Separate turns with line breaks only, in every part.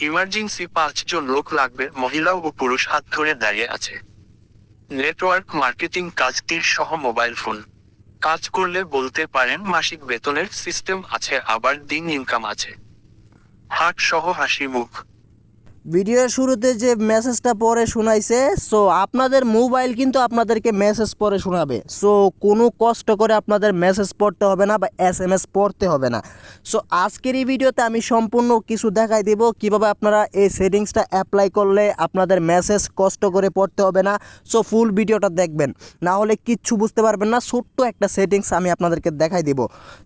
Emergency পাঁচজন লোক লাগবে, মহিলা ও পুরুষ হাত ধরে দাঁড়িয়ে আছে। নেটওয়ার্ক মার্কেটিং কাজটির সহ মোবাইল ফোন। কাজ করলে বলতে পারেন মাসিক বেতনের সিস্টেম আছে, আবার দিন ইনকাম আছে। হাট সহ হাসি মুখ।
ভিডিওর শুরুতে যে মেসেজটা পরে শোনাইছে সো আপনাদের মোবাইল কিন্তু আপনাদেরকে মেসেজ পরে শোনাবে। সো কোনো কষ্ট করে আপনাদের মেসেজ পড়তে হবে না বা এস এম এস পড়তে হবে না। সো আজকের এই ভিডিওতে আমি সম্পূর্ণ কিছু দেখাই দেব, কীভাবে আপনারা এই সেটিংসটা অ্যাপ্লাই করলে আপনাদের মেসেজ কষ্ট করে পড়তে হবে না। সো ফুল ভিডিওটা দেখবেন। না হলে কিচ্ছু বুঝতে পারবেন না, ছোট্ট একটা সেটিংস আমি আপনাদেরকে দেখাই দিব।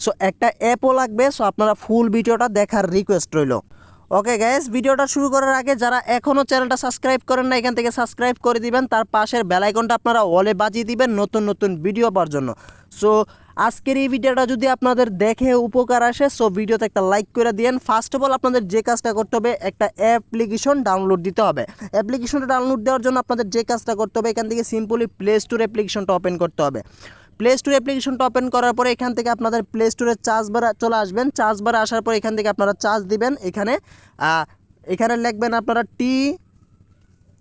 সো একটা অ্যাপও লাগবে সো আপনারা ফুল ভিডিওটা দেখার রিকোয়েস্ট রইল। ওকে গ্যাস ভিডিওটা শুরু করার আগে যারা এখনও চ্যানেলটা সাবস্ক্রাইব করেন না এখান থেকে সাবস্ক্রাইব করে দিবেন। তার পাশের বেলাইকনটা আপনারা অলে বাজিয়ে দিবেন নতুন নতুন ভিডিও পাওয়ার জন্য। সো আজকের এই ভিডিওটা যদি আপনাদের দেখে উপকার আসে সো ভিডিওতে একটা লাইক করে দিন ফার্স্ট অফ অল আপনাদের যে কাজটা করতে হবে, একটা অ্যাপ্লিকেশন ডাউনলোড দিতে হবে। অ্যাপ্লিকেশনটা ডাউনলোড দেওয়ার জন্য আপনাদের যে কাজটা করতে হবে, এখান থেকে সিম্পলি প্লে স্টোর অ্যাপ্লিকেশনটা ওপেন করতে হবে। প্লে স্টোর অ্যাপ্লিকেশনটা ওপেন করার পরে এখান থেকে আপনাদের প্লে স্টোরে চার্জ বার চলে আসবেন। চার্জ বার আসার পর এখান থেকে আপনারা চার্জ দিবেন। এখানে এখানে লিখবেন আপনারা টি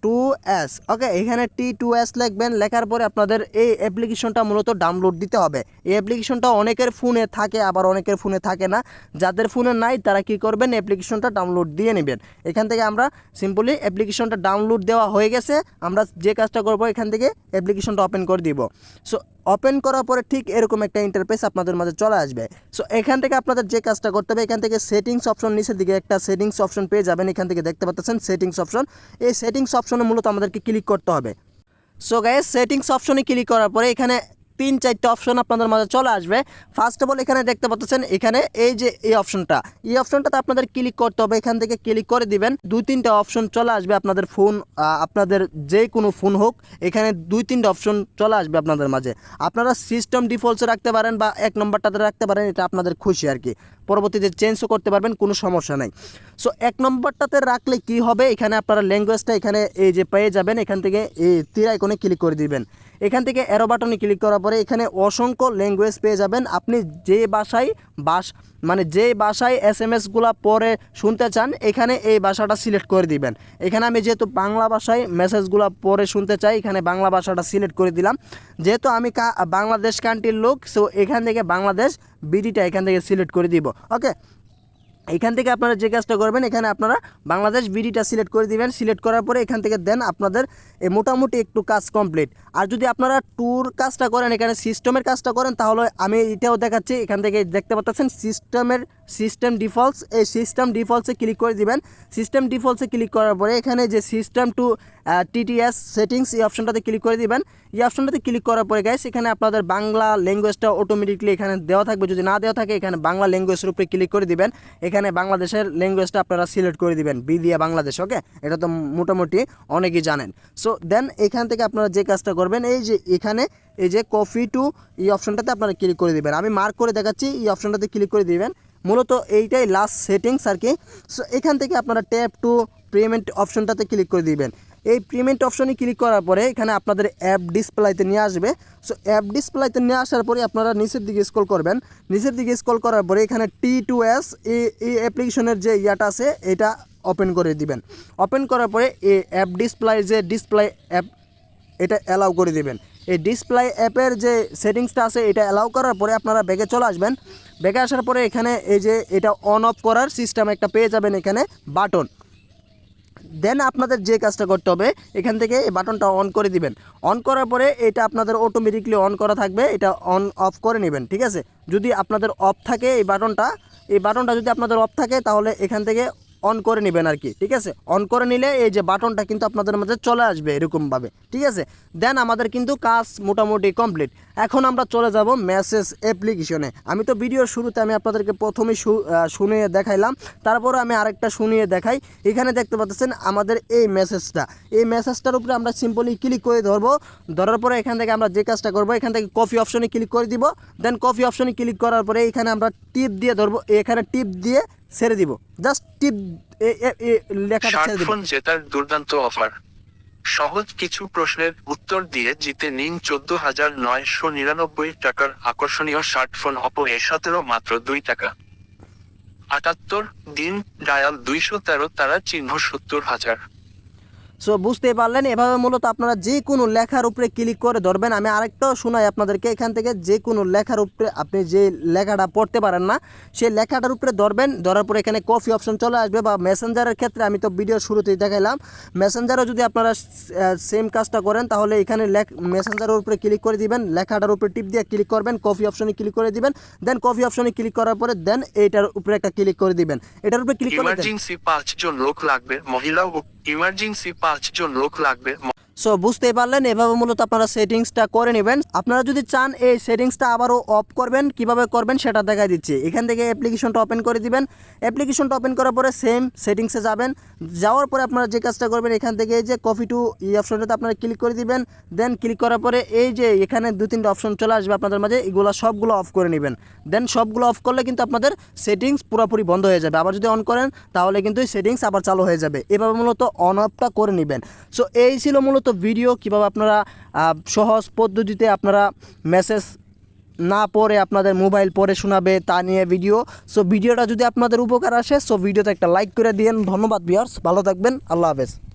টু এস ওকে এখানে টি টু এস লিখবেন, লেখার পরে আপনাদের এই অ্যাপ্লিকেশনটা মূলত ডাউনলোড দিতে হবে। এই অ্যাপ্লিকেশনটা অনেকের ফোনে থাকে, আবার অনেকের ফোনে থাকে না। যাদের ফোনে নাই, তারা কি করবেন অ্যাপ্লিকেশনটা ডাউনলোড দিয়ে নেবেন। এখান থেকে আমরা সিম্পলি অ্যাপ্লিকেশনটা ডাউনলোড দেওয়া হয়ে গেছে। আমরা যে কাজটা করব, এখান থেকে অ্যাপ্লিকেশনটা ওপেন করে দিব। সো ওপেন করার পরে ঠিক এরকম একটা ইন্টারফেস আপনাদের মাঝে চলে আসবে। সো এখান থেকে আপনাদের যে কাজটা করতে হবে, এখান থেকে সেটিংস অপশন নিচের দিকে একটা সেটিংস অপশন পেয়ে যাবেন। এখান থেকে দেখতে পাচ্ছেন সেটিংস অপশন এই সেটিংস অপশনে মূলত আমাদেরকে ক্লিক করতে হবে। সো গাইস সেটিংস অপশনে ক্লিক করার পরে এখানে তিন চারটে অপশন আপনাদের মাঝে চলে আসবে। ফার্স্ট অফ অল এখানে দেখতে পাচ্ছেন, এখানে এই যে এই অপশনটা এই অপশনটাতে আপনাদের ক্লিক করতে হবে। এখান থেকে ক্লিক করে দিবেন, দুই তিনটা অপশন চলে আসবে আপনাদের ফোন আপনাদের যে কোনো ফোন হোক, এখানে দুই তিনটা অপশন চলে আসবে আপনাদের মাঝে। আপনারা সিস্টেম ডিফল্টসে রাখতে পারেন বা এক নম্বরটাতে রাখতে পারেন, এটা আপনাদের খুশি আর কি। পরবর্তীতে চেঞ্জও করতে পারবেন, কোনো সমস্যা নাই। সো এক নম্বরটাতে রাখলে কি হবে? এখানে আপনারা ল্যাঙ্গুয়েজটা এখানে এই যে পেয়ে যাবেন, এখান থেকে এই তীর আইকনে ক্লিক করে দিবেন। এখান থেকে অ্যারো বাটনে ক্লিক করার পরে এখানে অসংখ্য ল্যাঙ্গুয়েজ পেয়ে যাবেন। আপনি যে ভাষায় বাস মানে যে ভাষায় এস এম এসগুলো পরে শুনতে চান, এখানে এই ভাষাটা সিলেক্ট করে দিবেন। এখানে আমি যেহেতু বাংলা ভাষায় মেসেজগুলো পরে শুনতে চাই, এখানে বাংলা ভাষাটা সিলেক্ট করে দিলাম। যেহেতু আমি বাংলাদেশ কান্ট্রির লোক সো এখান থেকে বাংলাদেশ বিডিটা এখান থেকে সিলেক্ট করে দিব, ওকে? এখান থেকে আপনারা যে কাজটা করবেন, এখানে আপনারা বাংলাদেশ বিডিটা সিলেক্ট করে দিবেন। সিলেক্ট করার পরে এখান থেকে দেন আপনাদের মোটামুটি একটু কাজ কমপ্লিট। আর যদি আপনারা ট্যুর কাজটা করেন, এখানে সিস্টেমের কাজটা করেন, তাহলে আমি এটাও দেখাচ্ছি। এখান থেকে দেখতে পাচ্ছেন, সিস্টেমের সিস্টেম ডিফল্টস এই সিস্টেম ডিফল্টসে ক্লিক করে দিবেন। সিস্টেম ডিফল্টসে ক্লিক করার পরে এখানে যে সিস্টেম টু টিটিএস সেটিংস এই অপশনটাতে ক্লিক করে দিবেন। এই অপশনটাতে ক্লিক করার পরে গাইস এখানে আপনাদের বাংলা ল্যাঙ্গুয়েজটা অটোমেটিকলি এখানে দেওয়া থাকবে। যদি না দেওয়া থাকে, এখানে বাংলা ল্যাঙ্গুয়েজের উপরে ক্লিক করে দিবেন। এখানে বাংলাদেশের ল্যাঙ্গুয়েজটা আপনারা সিলেক্ট করে দিবেন বি দিয়া বাংলাদেশ ওকে এটা তো মোটামুটি অনেকেই জানেন। সো দেন এখান থেকে আপনারা যে কাজটা করবেন, এই যে এখানে, এই যে কফি টু এই অপশনটাতে আপনারা ক্লিক করে দিবেন। আমি মার্ক করে দেখাচ্ছি, এই অপশনটাতে ক্লিক করে দিবেন। মূলত এইটাই লাস্ট সেটিংস আর কি। সো এখান থেকে আপনারা ট্যাপ টু পেমেন্ট অপশনটাতে ক্লিক করে দিবেন। এই পেমেন্ট অপশনে ক্লিক করার পরে এখানে আপনাদের অ্যাপ ডিসপ্লেতে নিয়ে আসবে। সো অ্যাপ ডিসপ্লেতে নিয়ে আসার পরে আপনারা নিচের দিকে স্ক্রল করবেন। নিচের দিকে স্ক্রল করার পরে এখানে টি টু এস এই অ্যাপ্লিকেশনের যে ইয়াটা আছে, এটা ওপেন করে দিবেন। ওপেন করার পরে এই অ্যাপ ডিসপ্লে যে ডিসপ্লে অ্যাপ এটা অ্যালাউ করে দিবেন। এই ডিসপ্লে অ্যাপের যে সেটিংসটা আছে, এটা অ্যালাউ করার পরে আপনারা ব্যাগে চলে আসবেন। ব্যাগে আসার পরে এখানে এই যে এটা অন অফ করার সিস্টেম একটা পেয়ে যাবেন এখানে বাটন দেন আপনাদের যে কাজটা করতে হবে, এখান থেকে এই বাটনটা অন করে দিবেন। অন করার পরে এটা আপনাদের অটোমেটিকলি অন করা থাকবে, এটা অন অফ করে নেবেন, ঠিক আছে? যদি আপনাদের অফ থাকে এই বাটনটা এই বাটনটা যদি আপনাদের অফ থাকে, তাহলে এখান থেকে অন করে নেবেন আর কি, ঠিক আছে? অন করে নিলে এই যে বাটনটা কিন্তু আপনাদের মাঝে চলে আসবে এরকমভাবে, ঠিক আছে? দেন আমাদের কিন্তু কাজ মোটামুটি কমপ্লিট এখন আমরা চলে যাব মেসেজ অ্যাপ্লিকেশনে আমি তো ভিডিওর শুরুতে আমি আপনাদেরকে প্রথমেই শুনিয়ে দেখাইলাম, তারপরে আমি আরেকটা শুনিয়ে দেখাই। এখানে দেখতে পাচ্ছেন আমাদের এই মেসেজটা এই মেসেজটার উপরে আমরা সিম্পলি ক্লিক করে ধরবো। ধরার পরে এখান থেকে আমরা যে কাজটা করব, এখান থেকে কফি অপশনে ক্লিক করে দিব। দেন কফি অপশনে ক্লিক করার পরে এখানে আমরা টিপ দিয়ে ধরবো। এখানে টিপ দিয়ে ছেড়ে দিব। জাস্ট টিপ লেখাটা ছেড়ে দিব।
জেতার দুর্দান্ত অফার সহজ কিছু প্রশ্নের উত্তর দিয়ে জিতে নিন চোদ্দ হাজার নয়শো নিরানব্বই টাকার আকর্ষণীয় স্মার্টফোন অপো এ সতেরো মাত্র দুই টাকা। আটাত্তর দিন ডায়াল দুইশো তেরো তারা চিহ্ন সত্তর হাজার।
সো বুঝতেই পারলেন, এভাবে মূলত আপনারা যে কোনো লেখার উপরে ক্লিক করে ধরবেন। আমি আরেকটাও শোনাই আপনাদেরকে, এখান থেকে যে কোনো লেখার উপরে আপনি যে লেখাটা পড়তে পারেন না, সেই লেখাটার উপরে ধরবেন। ধরার পরে এখানে কফি অপশন চলে আসবে বা মেসেঞ্জারের ক্ষেত্রে আমি তো ভিডিও শুরুতেই দেখাইলাম। মেসেঞ্জারও যদি আপনারা সেম কাজটা করেন, তাহলে এখানে মেসেঞ্জারের উপরে ক্লিক করে দিবেন। লেখাটার উপরে টিপ দিয়ে ক্লিক করবেন কফি অপশনে ক্লিক করে দিবেন। দেন কফি অপশনে ক্লিক করার পরে দেন এইটার উপরে একটা ক্লিক করে দিবেন। এটার উপরে ক্লিক করে দেন
লোক লাগবে মহিলা ইমার্জেন্সি পাঁচজন লোক লাগবে
সো বুঝতেই পারলেন, এভাবে মূলত আপনারা সেটিংসটা করে নেবেন। আপনারা যদি চান এই সেটিংসটা আবারও অফ করবেন, কীভাবে করবেন সেটা দেখা দিচ্ছি। এখান থেকে অ্যাপ্লিকেশনটা ওপেন করে দিবেন। অ্যাপ্লিকেশনটা ওপেন করার পরে সেম সেটিংসে যাবেন। যাওয়ার পরে আপনারা যে কাজটা করবেন, এখান থেকে এই যে কফি টু এই অপশনটাতে আপনারা ক্লিক করে দিবেন। দেন ক্লিক করার পরে এই যে এখানে দু তিনটা অপশন চলে আসবে আপনাদের মাঝে, এগুলো সবগুলো অফ করে নেবেন। দেন সবগুলো অফ করলে কিন্তু আপনাদের সেটিংস পুরোপুরি বন্ধ হয়ে যাবে। আবার যদি অন করেন, তাহলে কিন্তু সেটিংস আবার চালু হয়ে যাবে। এভাবে মূলত অন অফটা করে নেবেন। সো এই ছিল মূলত ভিডিও কীভাবে আপনারা সহজ পদ্ধতিতে আপনারা মেসেজ না পরে আপনাদের মোবাইল পরে শোনাবে তা নিয়ে ভিডিও সো ভিডিওটা যদি আপনাদের উপকার আসে সো ভিডিওতে একটা লাইক করে দিন ধন্যবাদ বিয়ার্স ভালো থাকবেন। আল্লাহ হাফেজ।